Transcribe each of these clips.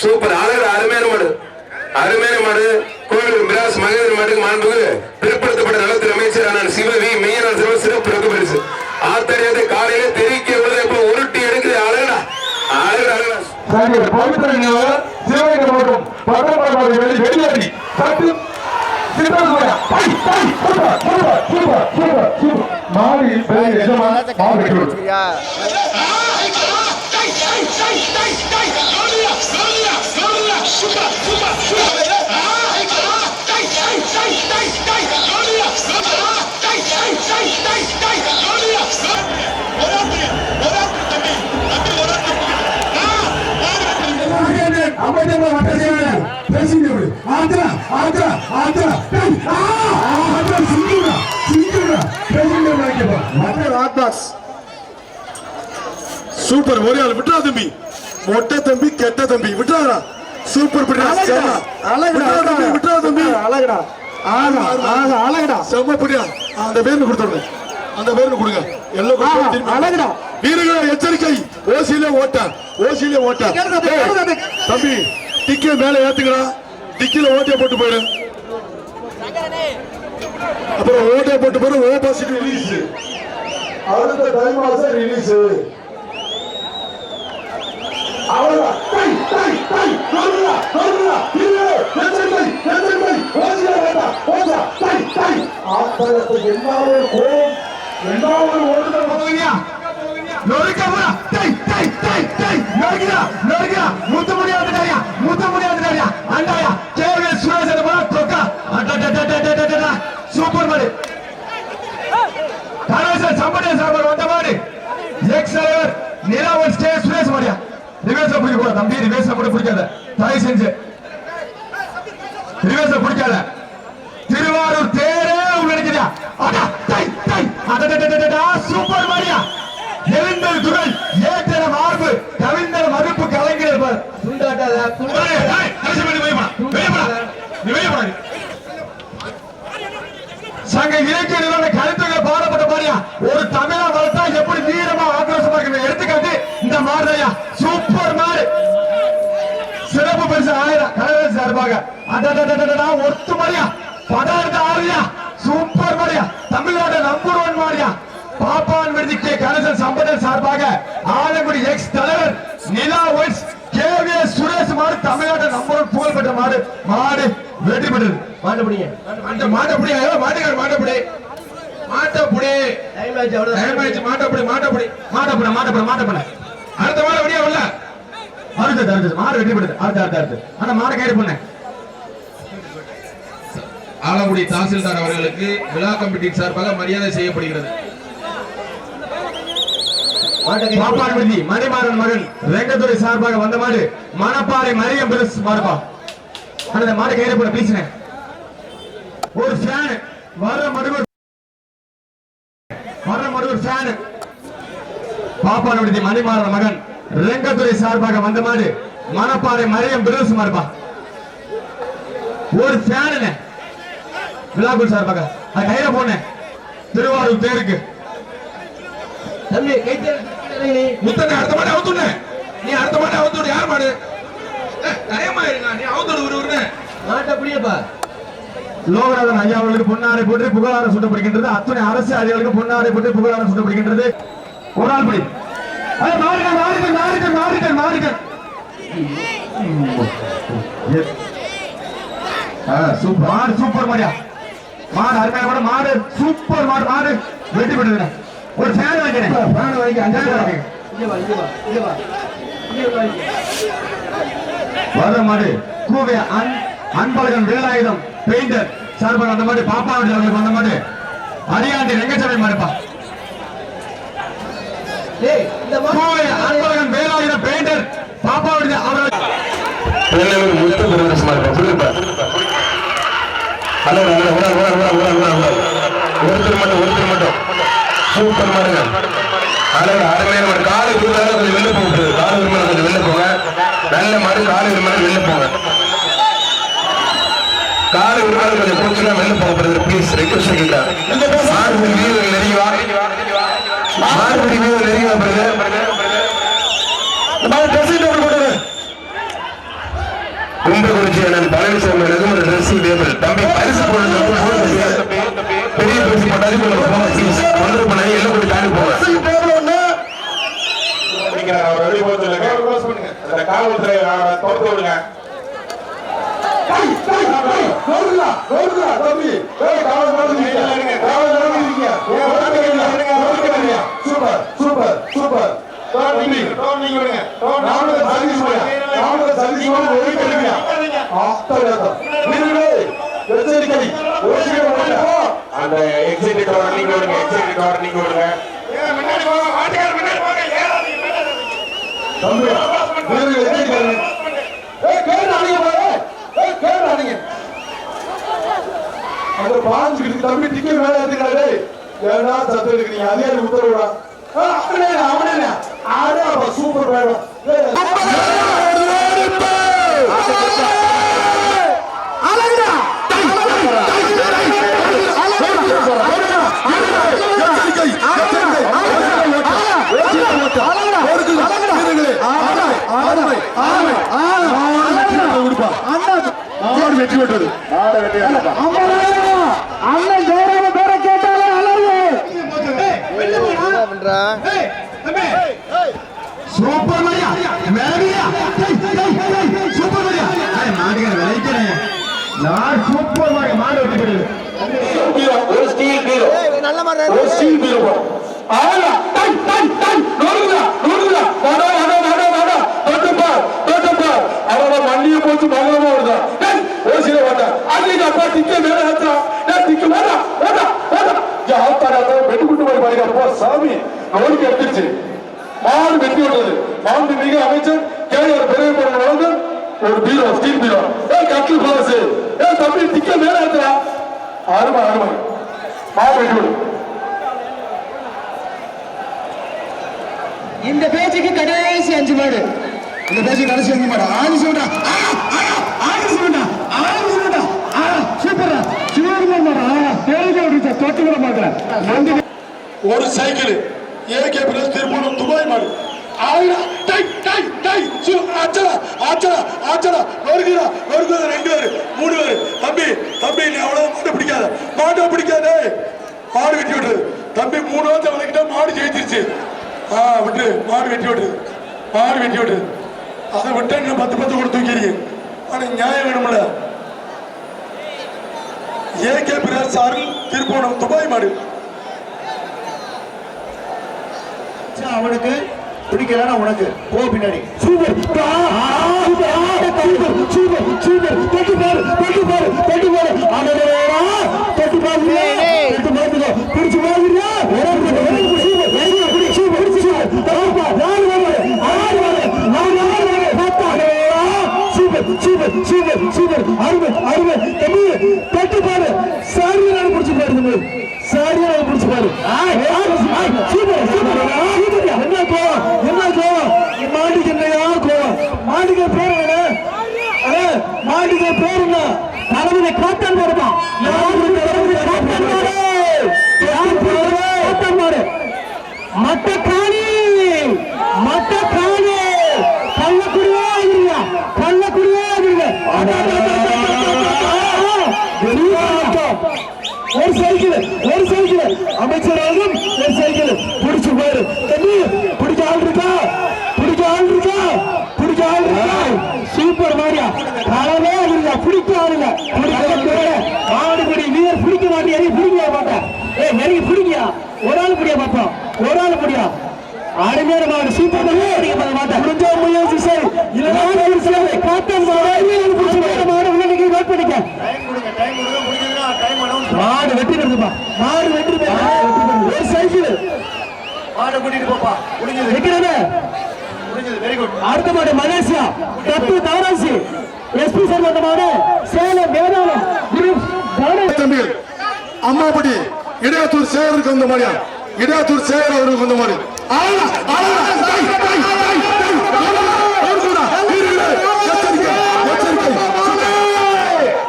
Super அழகு அருமையான மாடு அருமையான மாடு கோவில் மிராஸ் மகேந்திர மாட்டுக்கு மாண்புக்கு பிற்படுத்தப்பட்ட நலத்தில் அமைச்சர் ஆனால் சிவவி மெய்யனால் சிவ சிறப்பு ரொக்க பெருசு ஆத்தரியாத காலையில தெரிவிக்க உள்ளது இப்ப உருட்டி எடுக்குது அழகா அழகா அழகா பவித்திரன் சிவகங்கை மற்றும் பத்திரமாடி வெளியேறி சற்று மாறி மாறி తెలిసిందేవుడు ఆంధ్ర ఆంధ్ర ఆంధ్ర ఆంధ్ర సింధుడా సింధుడా తెలిసిందేవుడు మాట్లాడు ఆద్దాస్ சூப்பர் ஒரே ஆள் விட்டுறா தம்பி. மொட்டை தம்பி கெட்ட தம்பி. விட்டுறாடா சூப்பர் விட்டுறா தம்பி அழகடா. அழகடா. செம்ம பிடியா அந்த பேருக்கு கொடுத்துருங்க அந்த பேருக்கு கொடுங்க. எல்லாம் அழகடா. வீரர்கள எச்சரிக்கை. ஓசியிலே ஓட்ட ஓசியிலே ஓட்ட தம்பி? டிக்கி மேல ஏத்துக்கடா. டிக்கில ஓட்டிய போட்டு போயிடு. அப்புறம் ஓட்டிய போட்டு போயிடு. ஓ பாசிட்டிவ் ரிலீஸ் அடுத்த டைம் ரிலீஸ் அவ்வளவுதான் டை டை டை நோடுடா நோடுடா இல்ல எச்சரிக்கை எச்சரிக்கை ஓசியா வேண்டா ஓசா டை டை ஆத்தரத்தை என்ன ஒரு கோம் என்ன ஒரு ஓடுதல் போவீங்க நொறுக்க போறா டை டை டை டை நொறுக்கிறா நொறுக்கிறா முத்த முடியாதுடாயா முத்த முடியாதுடாயா அண்டாயா கேவே சுரேஷ் போல தொக்கா அடடடடடடடடா சூப்பர் மாடு. கணேசன் சம்படைய சார்பார் வந்த மாடு எக்ஸ் தலைவர் நிலாவன் ஸ்டே சுரேஷ் மாடியா ரிவர்ஸ் பிடிக்க கூடாது தம்பி. ரிவர்ஸ் கூட பிடிக்காத. தயவு செஞ்சு. ரிவர்ஸ் பிடிக்காத. திருவாரூர் தேரே உள்ளடிக்கிறா அடா டை டை அடடடடடடா சூப்பர் மாரியா. எழுந்தல் துகள் ஏற்றன மார்பு கவிந்தர் மதிப்பு கலைஞர் பார் துண்டாட்டாத ஏய், ஏய், கடைசி பண்ணி வெளிய போடா. வெளிய போடா. நீ வெளிய போடா நீ. சங்க இலக்கிய நிறுவன கருத்துக்கள் பாடப்பட்ட பாரியா ஒரு தமிழா வளர்த்தா எப்படி வீரமா ஆக்ரோஷமா இருக்கு எடுத்துக்காட்டு இந்த மாடுயா சூப்பர் மாடு சிறப்பு பரிசு ஆயிரம் கடவுள் சார்பாக அடடடடடடா ஒத்து மாரியா படார்த்த ஆரியா சூப்பர் மாரியா தமிழ்நாடு நம்பர் ஒன் மாரியா பாப்பான் விருது கே கணேசன் சம்பந்தன் சார்பாக ஆலங்குடி எக்ஸ் தலைவர் நிலா ஒயிட்ஸ் கேவிஎஸ் சுரேஷ் மாடு தமிழ்நாடு நம்பர் ஒன் புகழ்பெற்ற மாடு மாடு வெற்றி பெற்றது மாட்டப்படிங்க. அந்த மாட்டப்புடி ஐயோ மாட்டுக்கார மாட்டப்புடி. மாட்டப்புடி. டைம் ஆச்சு அவ்வளவு டைம் ஆயிடுச்சு மாட்டப்புடி மாட்டப்புடி. மாட்டப்புட மாட்டப்புட மாட்டப்புட. அடுத்த மாடு வெளியே வரல. அடுத்தது அடுத்தது மாடு வெற்றி பெற்றது அடுத்த அடுத்த அடுத்து. அந்த மாடை கைது பண்ண. ஆலங்குடி தாசில்தார் அவர்களுக்கு விழா கமிட்டி சார்பாக மரியாதை செய்யப்படுகிறது. பாப்பான் மணிமாறன் மகன் ரெங்கத்துறை சார்பாக வந்த மாடு மணப்பாறை மரியம் பெருஸ் மாடுப்பா. அந்த மாடு கையில போட பேசினேன். ஒரு ஃபேன் வர மடுவர் வர மடுவர் ஃபேன் பாப்பான் மணிமாறன் மகன் ரெங்கத்துறை சார்பாக வந்த மாடு மணப்பாறை மரியம் பெருஸ் மாடுப்பா. ஒரு ஃபேன் விழாக்குள் சார்பாக அது கையில போனேன் திருவாரூர் தேருக்கு தம்பி முத்தனை அடுத்த மாடு அவுத்துடு நீ அடுத்த மாடு அவுத்துடு யார் மாடு தயமா இருங்க நீ அவுத்துடு ஒரு ஒரு மாட்டப்படியப்பா லோகநாதன் ஐயா அவர்களுக்கு பொன்னாரை போட்டு புகழாரம் சூட்டப்படுகின்றது அத்துணை அரசு அதிகாரிகளுக்கு பொன்னாரை போட்டு புகழாரம் சூட்டப்படுகின்றது ஒரு நாள் படி அது மாறுகள் மாறுகள் மாறுகள் மாறுகள் மாறுகள் சூப்பர் சூப்பர் மாடியா மாடு அருமையான மாடு மாடு சூப்பர் மாடு மாடு. வெட்டி விடுறேன் ஒரு ஃபேன் வைக்கிறேன் ஃபேன் வைக்க வர மாடு கூவிய அன்பழகன் வேலாயுதம் பெயிண்டர் சார்பாக அந்த மாதிரி பாப்பா அவர்களுக்கு அந்த மாதிரி அரியாண்டி ரெங்கச்சாமி மாடுப்பா. அன்பழகன் வேலாயுதம் பெயிண்டர் பாப்பா அவர்கள் ஹலோ உடல் உடல் உடல் உடல் உடல் உடல் ஒருத்தர் மட்டும் ஒருத்தர் மட்டும். சூப்பர் மாடுங்க. ஹலோ அருமையான மாடு. காலு விருந்தாலும் கொஞ்சம் வெளில போகுது காலு விரும்பல கொஞ்சம் வெளில போங்க. நல்ல மாடு காலு விரும்பல வெளில போங்க. காலு விரும்பல கொஞ்சம் போச்சுன்னா வெளில போங்க பிரதர் ப்ளீஸ் ரெக்வஸ்ட் கேட்கிறேன் மார்புடி வீரர்கள் நெருங்கி வா மார்புடி வீரர்கள் நெருங்கி வா பிரதர் ட்ரெஸ்ஸிங் டேபிள் போட்டு கும்பகுறிச்சி அண்ணன் பழனிசாமி எனக்கு ஒரு ட்ரெஸ்ஸிங் டேபிள் தம்பி பரிசு போடுறது பெரிய பரிசு போட்டாது போங்க ப்ளீஸ் ஒன்று பண்ண எல்லாம் கூட தாண்டி போங்க நீங்க அவர் வெளியே போக சொல்லுங்க அந்த காவல்துறை தொடர்ந்து விடுங்க சூப்பர் சூப்பர் சூப்பர் நீங்க விடுங்க நாமளும் சர்வீஸ் பண்ண நாமளும் சர்வீஸ் பண்ண ஒரே கல்வியா ஆஸ்தரதம் நீங்களே எச்சரிக்கை அந்த எக்ஸிட் டோர் நீங்க விடுங்க எக்ஸிட் டோர் நீங்க விடுங்க முன்னாடி போங்க மாட்டுக்கார முன்னாடி போங்க ஏறாதீங்க தம்பி வீரர்கள் எச்சரிக்கை ஏய் கேடு அடிங்க பாரு ஏய் கேடு அடிங்க அந்த பாஞ்சுக்கிட்டு தம்பி டிக்கெட் வேலை எடுத்துக்கிறாரு ஏடா சத்து எடுக்கிறீங்க அதே உத்தரவுடா அவனே அவனே ஆடா சூப்பர் வேணும் பெற்றது அண்ணன் ஜெயராம பேரை கேட்டாலே அலறு சூப்பர் மரியா மேரியா சூப்பர் மரியா மாடுகிற விளைக்கிறேன். நான் சூப்பர் மரியா மாடு வெற்றி பெற்றது ஒரு ஸ்டீல் பீரோ நல்ல மாதிரி ஒரு ஸ்டீல் பீரோ ஆயா டன் வாடா வாடா வாடா வாடா தொட்டு பார் தொட்டு பார் அவன மண்ணிய போச்சு மங்களமா வருதா? ஓசில வாடா. அன்னைக்கு அப்பா திக்க மேல ஹத்ரா டேய் திக்க வாடா வாடா வாடா. யா ஆத்தாடா வெட்டு குட்டு மாதிரி பாருங்க அப்பா சாமி அவனுக்கு எடுத்துச்சு மாடு வெட்டி விட்டது. மாடு மிக அமைச்சர் கேள்வர் பெரிய பெரிய வழங்கு ஒரு பீரோ ஸ்டீல் பீரோ. ஏய் கட்டில் பாலசு. ஏய் தம்பி திக்க மேல ஹத்ரா அருமை அருமை மாடு வெட்டி விடு இந்த பேச்சுக்கு கடைசி அஞ்சு மாடு. இந்த பேச்சு கடைசி வந்து மாடா. ஆணி சொல்றா ஆணி சொல்றா ஆணி சொல்றா சூப்பரா சூப்பர் மாடா தெரிஞ்சு விட மாட்டேன் ஒரு சைக்கிள். ஏகே பிரஸ் திருமணம் துபாய் மாடு. ஆயிரா டை டை டை சு ஆச்சரா ஆச்சரா ஆச்சரா நொறுக்குறா நொறுக்குறா ரெண்டு பேர் மூணு பேர். தம்பி தம்பி நீ அவ்வளவு மாட்டை பிடிக்காத. மாட்டை பிடிக்காதே. மாடு வெட்டி விட்டுரு தம்பி மூணு வருஷம் வளர்க்கிட்ட மாடு ஜெயிச்சிருச்சு. ஆ விட்டு மாடு வெட்டி விட்டுரு மாடு வெட்டி விட்டுரு அதை விட்டா இன்னும் பத்து பத்து கூட தூக்கிறீங்க ஆனால் நியாயம் வேணும்ல. ஏகே பிரஸ் சாரில் திருப்பூரம் துபாய் மாடு அவனுக்கு பிடிக்கலன்னா உனக்கு போ பின்னாடி சூப்பர் சூப்பர் சூப்பர் சூப்பர் தொட்டு பாரு தொட்டு பாரு தொட்டு பாரு அடடா சைக்கிள் அமைச்சர் அவர்களும் ஒரு சைக்கிள் பிடிச்சு பாரு தம்பி பிடிக்க ஆள் இருக்கா? பிடிக்க ஆள் இருக்கா? பிடிக்க ஆள் இருக்கா? சூப்பர் மாரியா. களமே இல்ல. பிடிக்க ஆள் இல்ல. மாடுபடி வீரர் பிடிக்க மாட்டேன். எரி பிடிக்க மாட்டேன். ஏ நெருங்கி பிடிக்கியா? ஒரு ஆள் பிடிக்க மாட்டோம். ஒரு ஆள் பிடியா? அருமையான மாடு. சூப்பர் பார்க்க மாட்டேன். முடிஞ்சா முயற்சி சரி சில காட்டன் மாடு. மாடு. வெட்டி பெறுதுப்பா மாடு. வெட்டி பெறுது ஒரு சைக்கிள் மாடு கூட்டிட்டு போப்பா. முடிஞ்சது. வைக்கிறது முடிஞ்சது. வெரி குட் அடுத்த மாடு மலேசியா. தப்பு தவராசி எஸ்பி சார் வந்த மாடு. சேலம் வேதாளம் குரூப் தம்பி அம்மாபடி இடையாத்தூர் சேகருக்கு வந்த மாதிரியா இடையாத்தூர் சேகர் அவருக்கு வந்த மாதிரி ஆளா, ஆளா, டேய், டேய், டேய், டேய், ஆளா, ஓடுதுடா, வீரர்களே, எச்சரிக்கை, எச்சரிக்கை.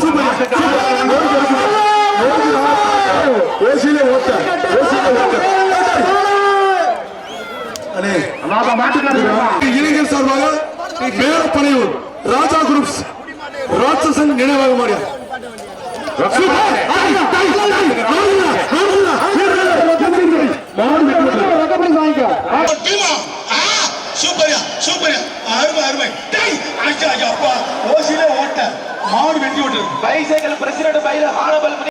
சூப்பர், சூப்பர், ஓடுது, ஓடுது, ஓடுது. ஓசியிலே ஓட்ட, ஓசியிலே ஓட்ட. அண்ணே, இளைஞர் சார்பாக மேலப்பனையூர் ராஜா குரூப்ஸ் ராட்சசன் நினைவாக மாறியா சூப்பர் ஆ, டை, டை, ஆடுடா, ஆடுடா, வீரர்களே, மாடு வெற்றி டீமா ஆ சூப்பர்யா சூப்பர்யா அருமை அருமை டேய் ஆச்சா அப்பா ஓசிலே ஓட்ட மாடு வெட்டி விட்டுரு பைசைக்கிள் பிரசிடென்ட் பையில ஹானபல்